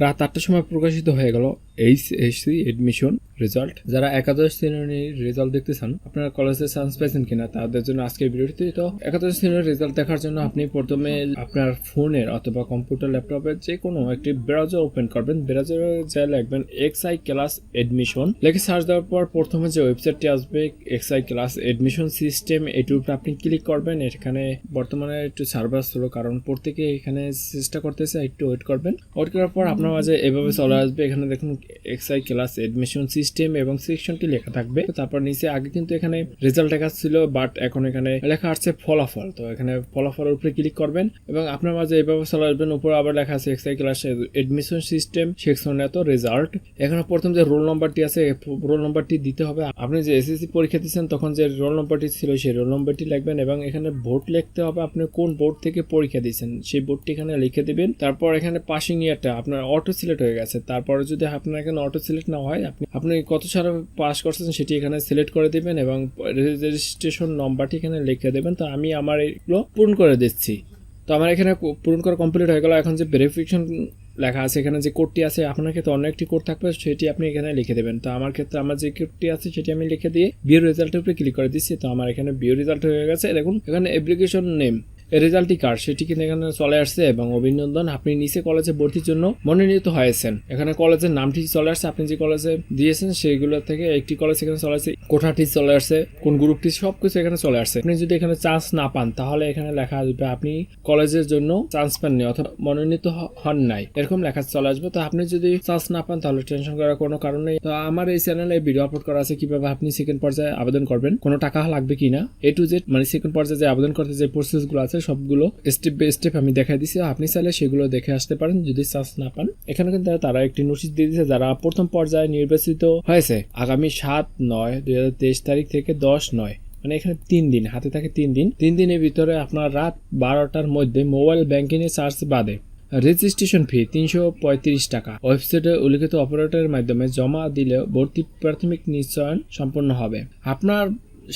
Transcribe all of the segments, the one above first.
রাত আটটার সময় প্রকাশিত হয়ে গেল। এইচ এসসি এডমিশন রেজাল্ট যারা একাদশ শ্রেণির রেজাল্ট দেখতে চান, আপনারা কলেজে চান্স পাইছেন কিনা তাদের জন্য আজকের ভিডিওটি তো একাদশ শ্রেণির রেজাল্ট দেখার জন্য আপনি প্রথমে আপনার ফোনের অথবা কম্পিউটার ল্যাপটপের যে কোনো একটি ব্রাউজার ওপেন করবেন। ব্রাউজারে যা লিখবেন এক্স আই ক্লাস এডমিশন লিখে সার্চ দেওয়ার পর প্রথমে যে ওয়েবসাইটটি আসবে X I class admission system এটির উপরে আপনি ক্লিক করবেন। এখানে বর্তমানে একটু সার্ভার স্লো কারণ প্রত্যেকে এখানে চেষ্টা করতেছে একটু ওয়েট করবেন। ওয়েট করার পর আপনার মাঝে এভাবে চলে আসবে। এখানে দেখুন এক্সআই ক্লাস এডমিশন সিস্টেম এবং সেকশনটি লেখা থাকবে। তারপর নিচে আগে কিন্তু এখানে রেজাল্ট লেখা ছিল বাট এখন এখানে লেখা আসছে ফলাফল। তো এখানে ফলাফলের উপরে ক্লিক করবেন এবং আপনার মাঝে এভাবে চলে আসবেন উপরে আবার লেখা আছে XI class admission system section এত রেজাল্ট এখানে প্রথম যে রোল নাম্বারটি আছে রোল নাম্বারটি দিতে হবে। আপনি যে এসএসসি পরীক্ষা দিচ্ছেন তখন যে রোল নাম্বারটি ছিল, সেই রোল নাম্বারটি লিখবেন এবং এখানে ভোট লিখতে হবে আপনি কোন বোর্ড থেকে পরীক্ষা দিয়েছেন। সেই বোর্ডটি এখানে লিখে দিবেন। তারপর এখানে পাসিং ইয়ারটা আপনার অটো সিলেক্ট হয়ে গেছে। তারপরে যদি আপনার এখানে অটো সিলেক্ট না হয়, আপনি আপনি কত সালে পাস করছেন সেটি এখানে সিলেক্ট করে দিবেন এবং রেজিস্ট্রেশন নম্বরটি এখানে লিখে দেবেন। তো আমি আমার এগুলো পূরণ করে দিচ্ছি। তো আমার এখানে পূরণ করা কমপ্লিট হয়ে গেল। এখন যে ভেরিফিকেশন লেখা আছে, এখানে যে কোডটি আছে, আপনার ক্ষেত্রে অন্য একটি কোড থাকবে, সেটি আপনি এখানে লিখে দেবেন। তো আমার ক্ষেত্রে আমার যে কোডটি আছে, সেটি আমি লিখে দিয়ে বিয়ের রেজাল্টের উপরে ক্লিক করে দিচ্ছি। তো আমার এখানে বিয়ের রেজাল্ট হয়ে গেছে। দেখুন, এখানে অ্যাপ্লিকেশন নেম রেজাল্টটি কার? সেটি কিন্তু এখানে চলে আসছে এবং অভিনন্দন, আপনি নিচে কলেজে ভর্তির জন্য মনোনীত হয়েছেন। এখানে কলেজের নামটি চলে আসছে, আপনি যে কলেজে দিয়েছেন সেইগুলো থেকে একটি কলেজ এখানে চলে আসছে, কোঠাটি চলে আসছে, কোন গ্রুপটি সব কিছু এখানে চলে আসছে। আপনি যদি এখানে চান্স না পান, তাহলে এখানে লেখা আসবে, আপনি কলেজের জন্য চান্স পাননি অথবা মনোনীত হন নাই। এরকম লেখা চলে আসবে। তো আপনি যদি চান্স না পান, তাহলে টেনশন করার কোনো কারণ নেই। তো আমার এই চ্যানেলে ভিডিও আপলোড করা আছে, কীভাবে আপনি সেকেন্ড পর্যায়ে আবেদন করবেন? কোনো টাকা লাগবে কিনা? এ টু জেড মানে সেকেন্ড পর্যায়ে যে আবেদন করতে যে প্রসেসগুলো আছে সবগুলো। স্টেপ বাই স্টেপ আমি দেখাই দিছি। আপনি চাইলে সেগুলো দেখে আসতে পারেন, যদি চান্স না পান। এখানে কিন্তু তারা একটি নোটিশ দিয়ে দিয়েছে, যারা প্রথম পর্যায়ে নির্বাচিত হয়েছে, আগামী সাত নয়, দুই তারিখ থেকে দশ নয়। মানে এখানে তিন দিন, হাতে থাকে তিন দিন। তিন দিনের ভিতরে আপনার রাত বারোটার মধ্যে মোবাইল ব্যাংকিং এর চার্জ বাদে। রেজিস্ট্রেশন ফি তিনশো পঁয়ত্রিশ টাকা। ওয়েবসাইটে উল্লিখিত অপারেটরের মাধ্যমে জমা দিলে ভর্তি প্রাথমিক নিশ্চয়ন সম্পন্ন হবে। আপনার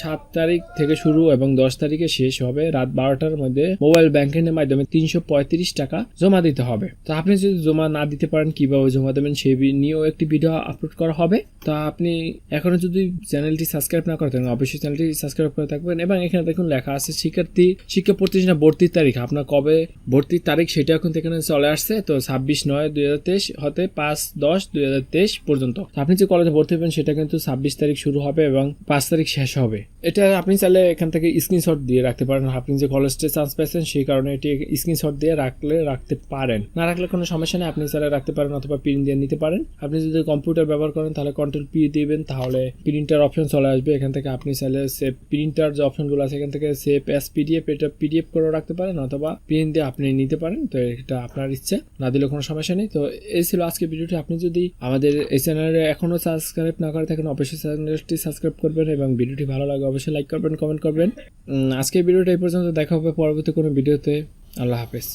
সাত তারিখ থেকে শুরু এবং দশ তারিখে শেষ হবে। রাত বারোটার মধ্যে মোবাইল ব্যাংকিং এর মাধ্যমে তিনশো পঁয়ত্রিশ টাকা জমা দিতে হবে। তো আপনি যদি জমা না দিতে পারেন, কীভাবে জমা দেবেন সেই নিয়েও একটি ভিডিও আপলোড করা হবে। তো আপনি এখনও যদি চ্যানেলটি সাবস্ক্রাইব না করে থাকেন অবশ্যই চ্যানেলটি সাবস্ক্রাইব করে থাকবেন এবং এখানে দেখুন লেখা আছে, শিক্ষার্থী শিক্ষা প্রতিষ্ঠানে ভর্তির তারিখ। আপনার কবে ভর্তির তারিখ সেটা এখন এখানে চলে আসছে। তো ছাব্বিশ নয় দুই হাজার তেইশ হতে পাঁচ দশ দুই হাজার তেইশ পর্যন্ত। আপনি যে কলেজে ভর্তি হবেন, সেটা কিন্তু ছাব্বিশ তারিখ শুরু হবে এবং পাঁচ তারিখ শেষ হবে। এটা আপনি চাইলে এখান থেকে স্ক্রিনশট দিয়ে রাখতে পারেন। আপনি যে কলেজটা চান্স পেয়েছেন সেই কারণে এটি স্ক্রিনশট দিয়ে রাখলে, রাখতে পারেন। না রাখলে কোনো সমস্যা নেই, আপনি চাইলে রাখতে পারেন অথবা প্রিন্ট দিয়ে নিতে পারেন। আপনি যদি কম্পিউটার ব্যবহার করেন, তাহলে কন্ট্রোল পি দিবেন, তাহলে প্রিন্টার অপশন চলে আসবে। এখান থেকে আপনি চাইলে সেভ প্রিন্টার যে অপশনগুলো আছে, এখান থেকে সেভ এস পিডিএফ এটা পিডিএফ করে রাখতে পারেন অথবা প্রিন্ট দিয়ে আপনি নিতে পারেন। তো এটা আপনার ইচ্ছা, না দিলে কোনো সমস্যা নেই। তো এই ছিল আজকে ভিডিওটি। আপনি যদি আমাদের এই চ্যানেলে এখনও সাবস্ক্রাইব না করে থাকেন, অবশ্যই চ্যানেলটি সাবস্ক্রাইব করবেন এবং ভিডিওটি ভালো লাগে অবশ্যই লাইক করবেন কমেন্ট করবেন। আজকে ভিডিওটা এই পর্যন্ত। দেখা হবে পরবর্তী কোনো ভিডিওতে। আল্লাহ হাফেজ।